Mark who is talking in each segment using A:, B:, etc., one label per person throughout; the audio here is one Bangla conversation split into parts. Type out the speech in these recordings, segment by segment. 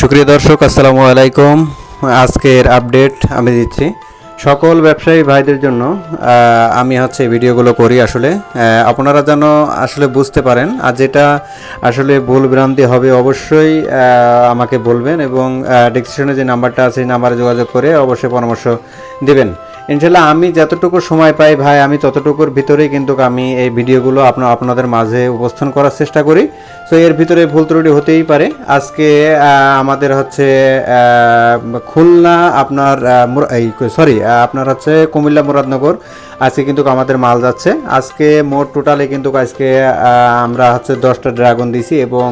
A: সুপ্রিয় দর্শক, আসসালামু আলাইকুম। আজকের আপডেট আমি দিচ্ছি। সকল ব্যবসায়ী ভাইদের জন্য আমি হচ্ছে ভিডিওগুলো করি আসলে। আপনারা যেন আসলে বুঝতে পারেন, আর যেটা আসলে ভুল ভ্রান্তি হবে অবশ্যই আমাকে বলবেন এবং ডিসক্রিপশনে যে নাম্বারটা আছে সেই নাম্বারে যোগাযোগ করে অবশ্যই পরামর্শ দিবেন। ইনশাল্লাহ আমি যতটুকু সময় পাই ভাই, আমি ততটুকুর ভিতরেই কিন্তু আমি এই ভিডিওগুলো আপনার আপনাদের মাঝে উপস্থান করার চেষ্টা করি। সো এর ভিতরে ভুল ত্রুটি হতেই পারে। আজকে আমাদের হচ্ছে খুলনা আপনার এই সরি আপনার হচ্ছে কুমিল্লা মুরাদনগর। আজকে কিন্তু আমাদের মাল যাচ্ছে। আজকে মোট টোটালে কিন্তু আজকে আমরা হচ্ছে দশটা ড্রাগন দিছি এবং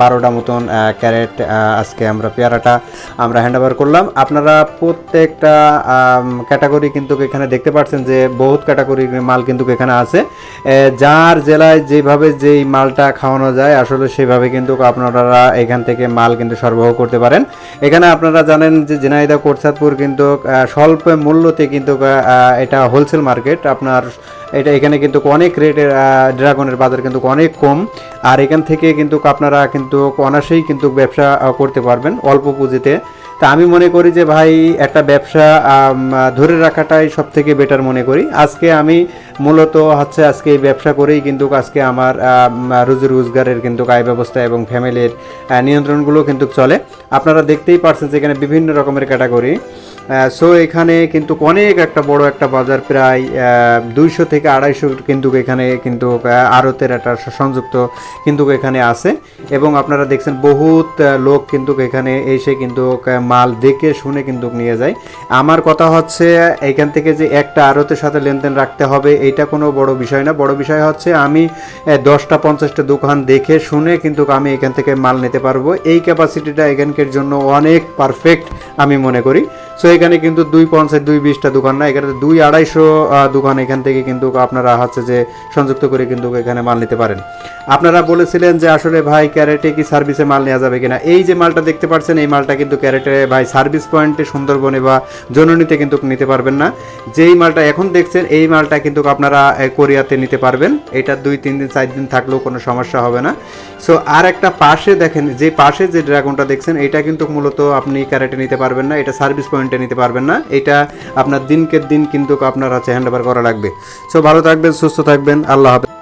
A: বারোটা মতন ক্যারেট আজকে আমরা পেয়ারাটা আমরা হ্যান্ড ওভার করলাম। আপনারা প্রত্যেকটা ক্যাটাগরি কিন্তু এখানে দেখতে পাচ্ছেন যে বহুত ক্যাটাগরির মাল কিন্তু এখানে আছে। যার জেলায় যেভাবে যেই মালটা খাওয়ানো যায়, আসলে সেভাবে কিন্তু আপনারা এখান থেকে মাল কিন্তু সরবরাহ করতে পারেন। এখানে আপনারা জানেন যে ঝিনাইদহ, কোটসাদপুর কিন্তু স্বল্প মূল্যতে কিন্তু এটা হোলসেল মার্কেট আপনার এটা এখানে কিন্তু অনেক রেটের ড্রাগনের বাজার কিন্তু অনেক কম। আর এখান থেকে কিন্তু আপনারা কিন্তু অনাসেই কিন্তু ব্যবসা করতে পারবেন অল্প পুঁজিতে। তা আমি মনে করি যে ভাই একটা ব্যবসা ধরে রাখাটাই সব থেকে বেটার মনে করি। আজকে আমি মূলত হচ্ছে আজকে এই ব্যবসা করেই কিন্তু আজকে আমার আম, রুজি রোজগারের কিন্তু আয় ব্যবস্থা এবং ফ্যামিলির নিয়ন্ত্রণগুলো কিন্তু চলে। আপনারা দেখতেই পারছেন যে এখানে বিভিন্ন রকমের ক্যাটাগরি সো এখানে কিন্তু অনেক একটা বড় একটা বাজার প্রায় দুইশো থেকে আড়াইশো কিন্তু এখানে কিন্তু আড়তের একটা সংযুক্ত কিন্তু এখানে আছে। এবং আপনারা দেখছেন বহুত লোক কিন্তু এখানে এসে কিন্তু মাল দেখে শুনে কিন্তু নিয়ে যায়। আমার কথা হচ্ছে, এখান থেকে যে একটা আড়তের সাথে লেনদেন রাখতে হবে, এটা কোনো বড় বিষয় না। বড় বিষয় হচ্ছে, আমি দশটা পঞ্চাশটা দোকান দেখে শুনে কিন্তু আমি এখান থেকে মাল নিতে পারব। এই ক্যাপাসিটিটা এখানকার জন্য অনেক পারফেক্ট আমি মনে করি। সো এখানে কিন্তু দুই পঞ্চাশ দুই বিশটা দোকান না, এখানে দুই আড়াইশো দোকান এখান থেকে কিন্তু আপনারা হচ্ছে যে সংযুক্ত করে কিন্তু এখানে মাল নিতে পারেন। আপনারা বলেছিলেন যে আসলে ভাই ক্যারেটে কি সার্ভিসে মাল নেওয়া যাবে কিনা? এই যে মালটা দেখতে পাচ্ছেন, এই মালটা কিন্তু ক্যারেটে ভাই সার্ভিস পয়েন্টে সুন্দরবনে বা জননীতে কিন্তু নিতে পারবেন না। যেই মালটা এখন দেখছেন, এই মালটা কিন্তু আপনারা কোরিয়াতে নিতে পারবেন। এটা দুই তিন দিন, চার দিন থাকলেও কোনো সমস্যা হবে না। সো আর একটা পাশে দেখেন, যে পাশে যে ড্রাগনটা দেখছেন, এটা কিন্তু মূলত আপনি ক্যারেটে নিতে পারবেন না, এটা সার্ভিস পয়েন্টে নিতে পারবেন না। এটা আপনার দিনকে দিন কিন্তু আপনার হচ্ছে হ্যান্ড ওভার করা লাগবে। সো ভালো থাকবেন, সুস্থ থাকবেন, আল্লাহ হাফেজ।